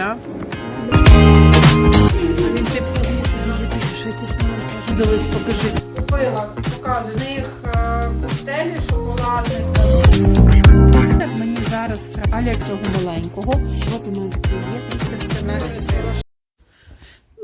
для. Він типу. Купила, в них е, коктейлі шоколадних. Мені зараз Аля цього маленького. От у мене такий є. 314 грошей.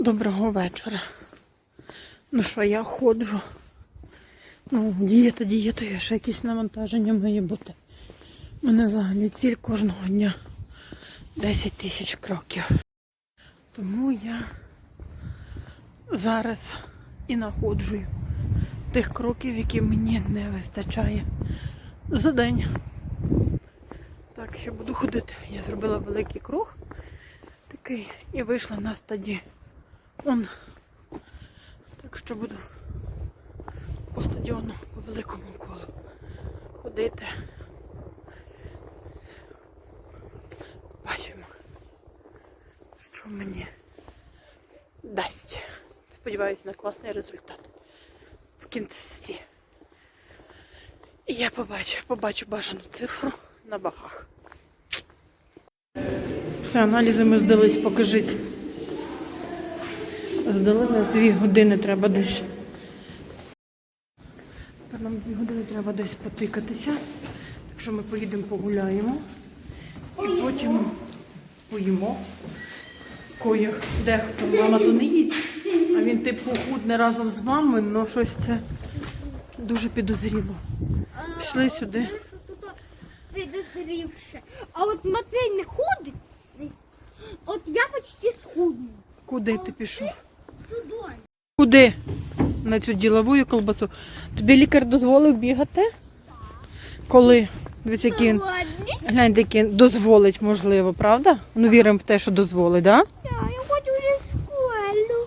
Доброго вечора. Ну що, я ходжу. Ну, дієта дієтою, ще якісь навантаження має бути. У мене взагалі ціль кожного дня 10 тисяч кроків. Тому я зараз і находжую тих кроків, які мені не вистачає за день. Так, що буду ходити. Я зробила великий круг такий і вийшла на стадіон. Он. Так що буду по стадіону по великому колу ходити. Що мені дасть. Сподіваюся на класний результат в кінці. І я побачу, побачу бажану цифру на вагах. Все, аналізи ми здались, покажіть. Здали нас дві години треба десь. Тепер нам дві години треба десь потикатися. Так що ми поїдемо погуляємо. І потім поїмо. Кое дехто мама то не їсть, а він типу худне разом з мамою, але щось це дуже підозріло. Пішли сюди. Підозрівше. А от Матвій не ходить. От я почти схудну. Куди ти пішов? Сюди. Куди? На цю ділову колбасу. Тобі лікар дозволив бігати? Коли? Дивіться, який він. Гляньте, який він дозволить, можливо, правда? Ну, віримо в те, що дозволить, так? Да? я, я хочу вже в школу.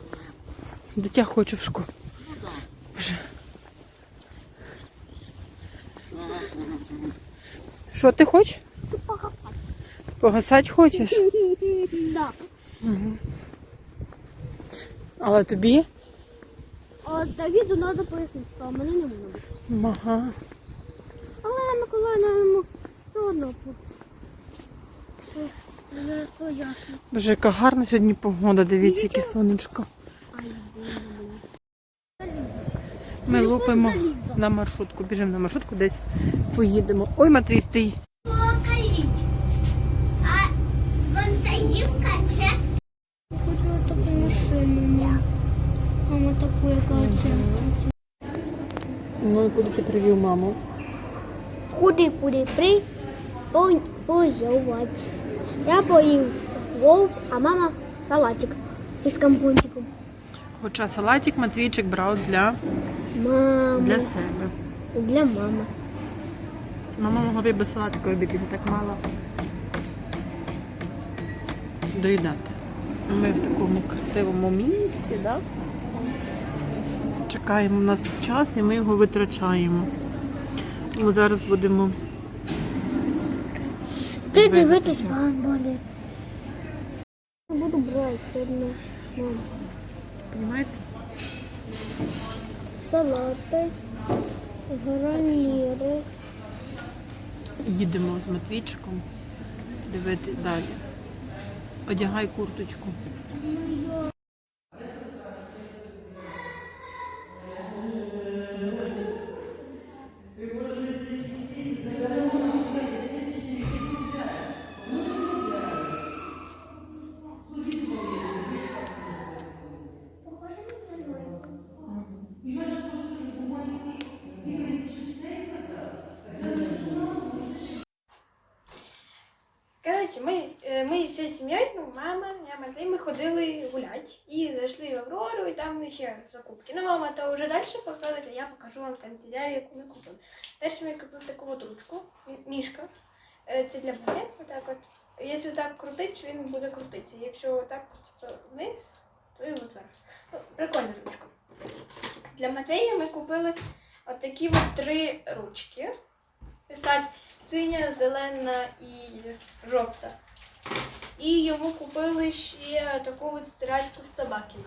Дитя хоче в школу. Боже. Що ти хочеш? Погасати. Погасати хочеш? Да. Але тобі? А Давіду треба пояснити, а мене не можна. Ага. Але Миколаївна Вже то ясно. Боже, яка гарна сьогодні погода, дивіться, яке сонечко. Ми лупимо на маршрутку, біжимо на маршрутку, десь поїдемо. Ой, Матвій, стій. А вантажівка це? Хочу таку машину. Мама таку, яка. Ну і куди ти привів маму? Куди, куди при по- позовать. Я поїв вовк, а мама салатик із компотиком. Хоча салатик Матвійчик брав для, Мама. для себе. Для мами. Мама могла б і без салатику обійти, так мало доїдати. Ми в такому красивому місці, да? чекаємо на свій час і ми його витрачаємо. Тому зараз будемо Придивитись гамболі. Буду брати. Мам. Понимаєте? Салати, гарніри. Їдемо з Матвійчиком дивити далі. Одягай курточку. Коротше, ми, е, ми всією сім'єю, ну, мама, я Матвій, ми ходили гуляти і зайшли в Аврору, і там ще закупки. Ну, мама, то вже далі показує, я покажу вам канцелярію, яку ми купили. Перше ми купили таку от ручку, мішка. Е, Це для мене, отак от. Якщо так крутить, він буде крутитися. Якщо так вниз, то от вверх. Ну, прикольна ручка. Для Матвія ми купили от такі от три ручки. Писати синя, зелена і жовта. І йому купили ще таку от стирачку з собаками.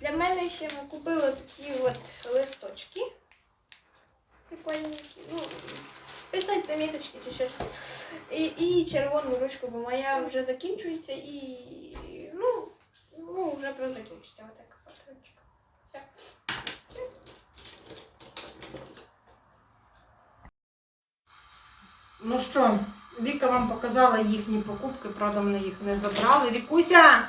Для мене ще ми купили такі от листочки. Прикольненькі. Ну, писати заміточки чи щось. І, і червону ручку, бо моя вже закінчується і ну, ну вже просто закінчиться. Отак. от ручка. Все. Ну що, Віка вам показала їхні покупки, правда, вони їх не забрали. Вікуся!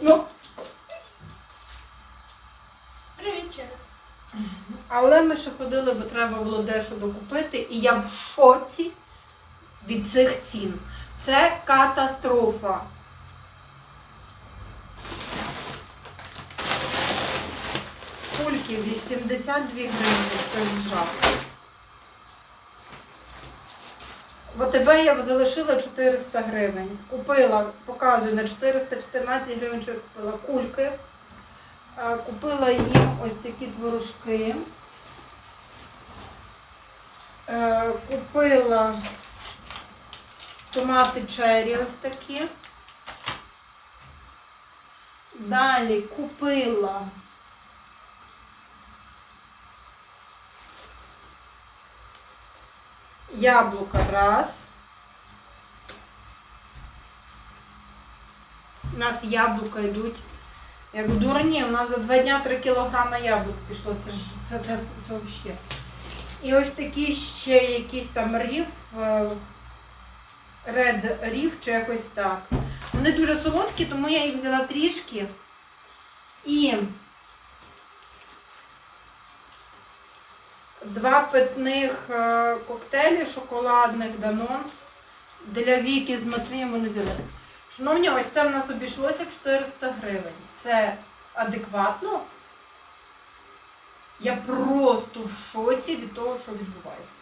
Ну, Привіт ще раз. але ми ще ходили, бо треба було дещо докупити, і я в шоці від цих цін. Це катастрофа. Кульки 82 гривні, це жах. В АТБ я залишила 400 гривень. Купила, показую, на 414 гривень, що я купила кульки. Купила їм ось такі творожки. Купила томати черрі ось такі. Далі купила яблука раз. У нас яблука йдуть. Як дурні, у нас за два дня 3 кілограми яблук пішло. Це ж це, це, це взагалі. І ось такі ще якісь там рів, Red Reef чи якось так. Вони дуже солодкі, тому я їх взяла трішки. І два питних е, коктейлі шоколадних Данон для Віки з Матвієм взяли. Шановні, ось це в нас обійшлося 400 гривень. Це адекватно? Я просто в шоці від того, що відбувається.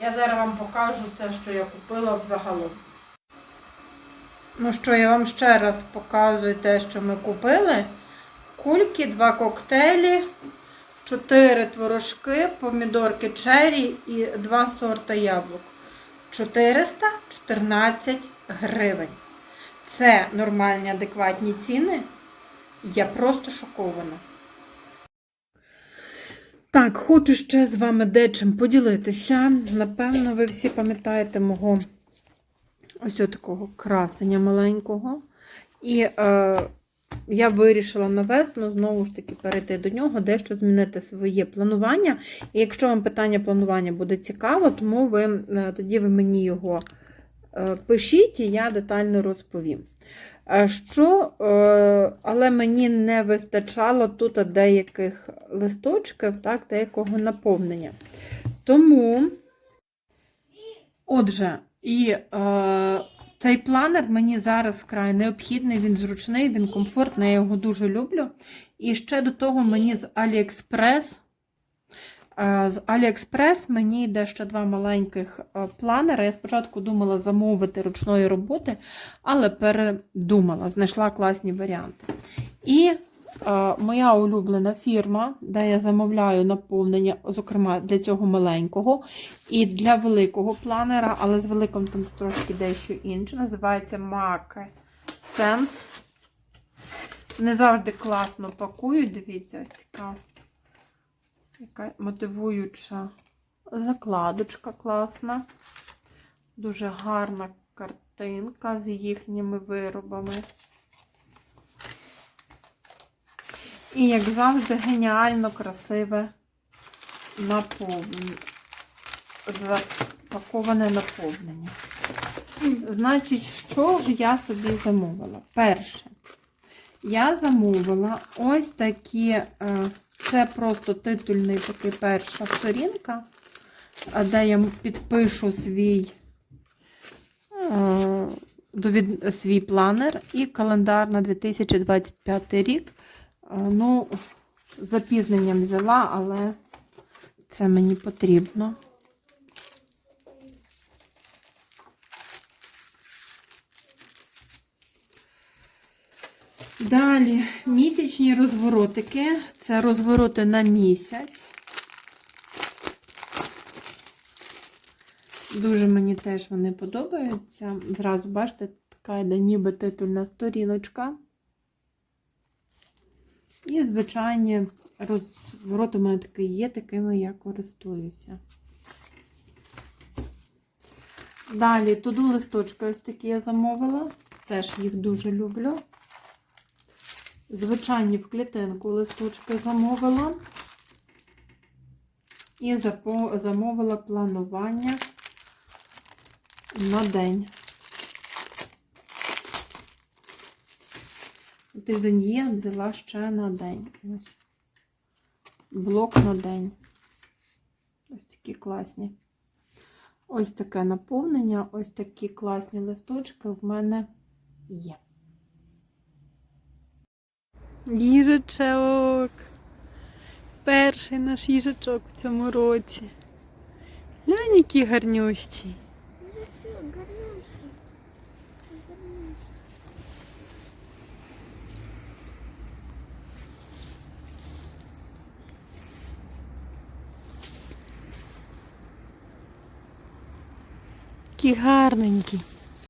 Я зараз вам покажу те, що я купила взагалом. Ну що, я вам ще раз показую те, що ми купили. Кульки, два коктейлі, чотири творожки, помідорки черрі і два сорта яблук. 414 гривень. Це нормальні, адекватні ціни. Я просто шокована. Так, хочу ще з вами дечим поділитися. Напевно, ви всі пам'ятаєте мого ось такого красення маленького. І е, я вирішила на весну знову ж таки перейти до нього, дещо змінити своє планування. І якщо вам питання планування буде цікаво, тому ви е, тоді ви мені його е, пишіть, і я детально розповім. Е, Що, але мені не вистачало тут деяких листочків, так, деякого наповнення. Тому, отже, і е, цей планер мені зараз вкрай необхідний, він зручний, він комфортний, я його дуже люблю. І ще до того мені з AliExpress. е, З AliExpress мені йде ще два маленьких планера. планери. Я спочатку думала замовити ручної роботи, але передумала, знайшла класні варіанти. І е, моя улюблена фірма, де я замовляю наповнення, зокрема для цього маленького, і для великого планера, але з великим там трошки дещо інше, називається Mac Sense. Не завжди класно пакують. Дивіться, ось така, така мотивуюча закладочка класна. Дуже гарна картинка з їхніми виробами. І, як завжди, геніально красиве наповнення. Запаковане наповнення. Значить, що ж я собі замовила? Перше, я замовила ось такі, е, це просто титульний такий перша сторінка, де я підпишу свій, е, свій планер і календар на 2025 рік. Е, Ну, запізненням взяла, але це мені потрібно. Далі місячні розворотики. Це розвороти на місяць. Дуже мені теж вони подобаються. Зразу, бачите, Така йде ніби титульна сторіночка. І звичайні розвороти у мене такі є, такими я користуюся. Далі туду листочки ось такі я замовила. Теж їх дуже люблю. Звичайні в клітинку листочки замовила. І замовила планування на день. Тиждень є, взяла ще на день. Ось. Блок на день. Ось такі класні. Ось таке наповнення, ось такі класні листочки в мене є. Їжачок. Перший наш їжачок в цьому році. Глянь, які гарнющі. Які гарненькі.